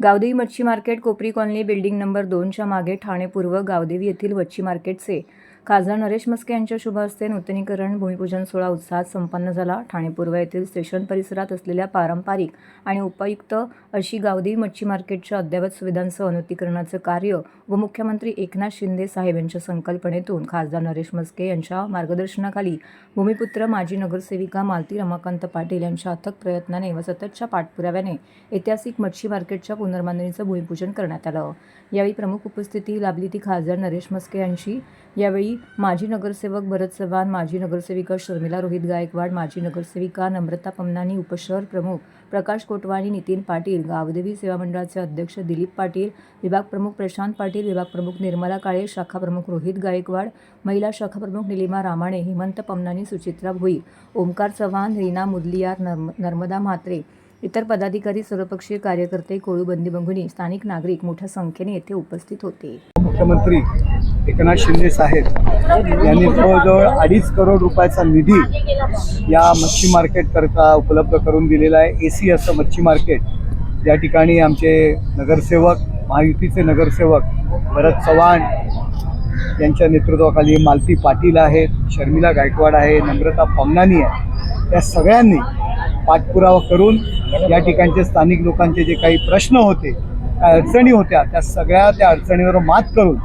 गावदेवी मच्छी market Kopri colony building number दोनच्या मागे ठाणे पूर्व गावदेवी येथील मच्छी मार्केटचे खासदार नरेश मस्के यांच्या शुभ हस्ते नूतनीकरण भूमिपूजन सोहळा उत्साहात संपन्न झाला. ठाणे पूर्व येथील स्टेशन परिसरात असलेल्या पारंपरिक आणि उपयुक्त अशी गावदेवी मच्छी मार्केटच्या अद्ययावत सुविधांसह नूतनीकरणाचं कार्य व मुख्यमंत्री एकनाथ शिंदे साहेब यांच्या संकल्पनेतून खासदार नरेश मस्के यांच्या मार्गदर्शनाखाली भूमिपुत्र माजी नगरसेविका मालती रमाकांत पाटील यांच्या अथक प्रयत्नाने व सततच्या पाठपुराव्याने ऐतिहासिक मच्छी मार्केटच्या पुनर्बांधणीचं भूमिपूजन करण्यात आलं. यावेळी प्रमुख उपस्थिती लाभली ती खासदार नरेश मस्के यांची. यावेळी माजी नगरसेवक भरत चव्हाण माजी नगरसेविका शर्मिला रोहित गायकवाड माजी नगरसेविका नम्रता पमनानी उपशहर प्रमुख प्रकाश कोटवाणी नितीन पाटील गावदेवी सेवा मंडळाचे अध्यक्ष दिलीप पाटील विभाग प्रमुख प्रशांत पाटील विभाग प्रमुख निर्मला काळे शाखा प्रमुख रोहित गायकवाड महिला शाखा प्रमुख निलिमा रामाणे हेमंत पमनानी सुचित्रा भोई ओमकार चव्हाण रीना मुदलियार नर्म नर्मदा म्हात्रे इतर पदाधिकारी सर्वपक्षीय कार्यकर्ते कोळूबंदी बंधुनी स्थानिक नागरिक मोठ्या संख्येने येथे उपस्थित होते. मुख्यमंत्री एकनाथ शिंदे साहेब यांनी जवळजवळ अडीच करोड रुपयाचा निधी या मच्छी मार्केट करता उपलब्ध करून दिलेला आहे. ए सी असं मच्छी मार्केट या ठिकाणी आमचे नगरसेवक महायुतीचे नगरसेवक भरत चव्हाण यांच्या नेतृत्वाखाली मालती पाटील आहेत शर्मिला गायकवाड आहे नम्रता पमनानी आहे. या सगळ्यांनी पाठपुरावा करून या ठिकाणचे स्थानिक लोकांचे जे काही प्रश्न होते काय अडचणी होत्या त्या सगळ्या त्या अडचणीवर मात करून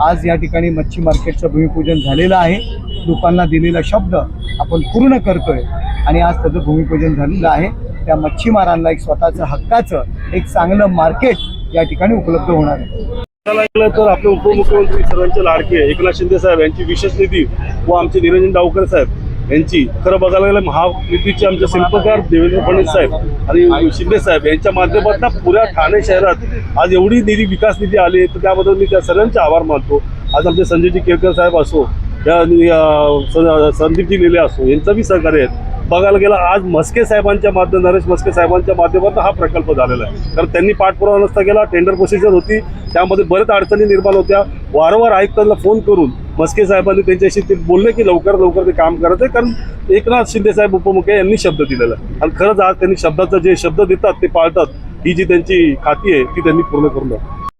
आज या ठिकाणी मच्छी मार्केटचं भूमिपूजन झालेलं आहे. लोकांना दिलेला शब्द आपण पूर्ण करतोय आणि आज त्याचं भूमिपूजन झालेलं आहे. त्या मच्छीमारांना एक स्वतःचं हक्काचं एक चांगलं मार्केट या ठिकाणी उपलब्ध होणार आहे. गेलं तर आपले उपमुख्यमंत्री सर्वांचे लाडके. एकनाथ शिंदे साहेब यांची विशेष निधी व आमचे निरंजन डावकर साहेब यांची खरं बघायला गेलं महायुतीचे आमचे शिल्पकार देवेंद्र फडणवीस साहेब आणि शिंदे साहेब यांच्या माध्यमातून पुऱ्या ठाणे शहरात आज एवढी निधी विकास निधी आली तर त्याबद्दल मी त्या सर्वांचे आभार मानतो. आज आमचे संजयजी केळकर साहेब असो या स- संदीपजी निले असो यांचं बी सहकार्य आहे. बघायला गेलं आज मस्के साहेबांच्या माध्यम नरेश मस्के साहेबांच्या माध्यमातून हा प्रकल्प झालेला आहे. कारण त्यांनी पाठपुरावा नसता केला टेंडर प्रोसिजर होती त्यामध्ये बऱ्याच अडचणी निर्माण होत्या. वारंवार आयुक्तांना फोन करून मस्के साहेबांनी त्यांच्याशी ते बोलले की लवकर लवकर ते काम करत आहे. कारण एकनाथ शिंदे साहेब उपमुख्य यांनी शब्द दिलेला आणि खरंच आज त्यांनी शब्दाचं जे शब्द देतात ते पाळतात ही जी त्यांची खाती आहे ती त्यांनी पूर्ण करून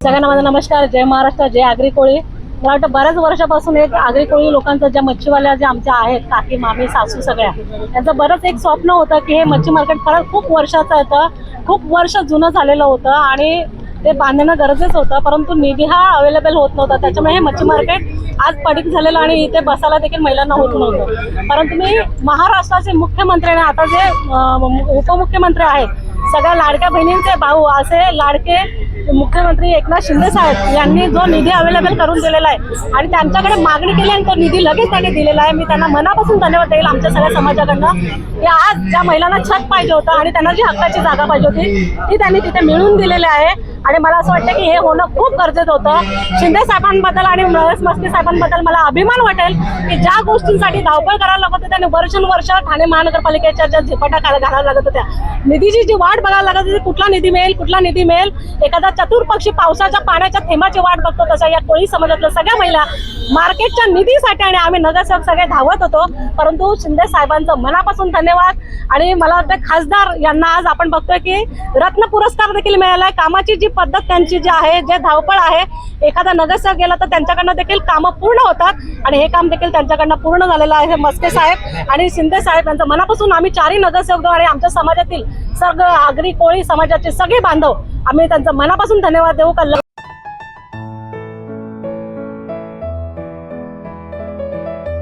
सगळ्यांना माझा नमस्कार जय महाराष्ट्र जय आगरी कोळी. मला वाटतं बऱ्याच वर्षापासून एक आगरी कोळी लोकांचं ज्या मच्छीवाल्या ज्या आमच्या आहेत काकी मामी सासू सगळ्या त्यांचं बरंच एक स्वप्न होतं की हे मच्छी मार्केट खरंच खूप वर्षाचं येतं खूप वर्ष जुनं झालेलं होतं आणि ते बांधणं गरजेचं होतं परंतु निधी हा अवेलेबल होत नव्हता. त्याच्यामुळे हे मच्छी मार्केट आज पडीक झालेलं आणि इथे बसायला देखील महिलांना होत नव्हतं. परंतु मी महाराष्ट्राचे मुख्यमंत्री आणि आता जे उपमुख्यमंत्री आहेत सगळ्या लाडक्या बहिणींचे भाऊ असे लाडके मुख्यमंत्री एकनाथ शिंदे साहेब यांनी जो निधी अवेलेबल करून दिलेला आहे आणि त्यांच्याकडे मागणी केली आणि तो निधी लगेच त्यांनी दिलेला आहे. मी त्यांना मनापासून धन्यवाद देईल आमच्या सगळ्या समाजाकडनं. की आज ज्या महिलांना छत पाहिजे होतं आणि त्यांना जी हक्काची जागा पाहिजे होती ती त्यांनी तिथे मिळवून दिलेली आहे. आणि मला असं वाटतं की हे होणं खूप गरजेचं होतं. शिंदे साहेबांबद्दल आणि नरेश मस्के साहेबांबद्दल मला अभिमान वाटेल की ज्या गोष्टींसाठी धावपळ करायला लागत होती त्याने वर्षानुवर्ष ठाणे महानगरपालिकेच्या ज्या झेपाटा घाला- घालायला लागत होत्या निधीची जी वाट बघायला लागत होती कुठला निधी मिळेल कुठला निधी मिळेल एखादा चतुर्पक्षी पावसाच्या पाण्याच्या थेंबाची वाट बघतो तसा या कोळी समाजातल्या सगळ्या महिला मार्केटच्या निधीसाठी आणि आम्ही नगरसेवक सगळे धावत होतो. परंतु शिंदे साहेबांचं मनापासून धन्यवाद. आणि मला वाटतं खासदार यांना आज आपण बघतोय की रत्न पुरस्कार देखील मिळाला आहे कामाची जी पद्धत त्यांची जी आहे जे धावपळ आहे एखादा नगरसेवक गेला तर त्यांच्याकडनं देखील कामं पूर्ण होतात. आणि हे काम देखील त्यांच्याकडनं पूर्ण झालेलं आहे मस्के साहेब. आणि शिंदे साहेब यांचं मनापासून आम्ही चारही नगरसेवक आणि आमच्या समाजातील सर्व आगरी कोळी समाजाचे सगळे बांधव आम्ही त्यांचा मनापासून धन्यवाद देऊ का?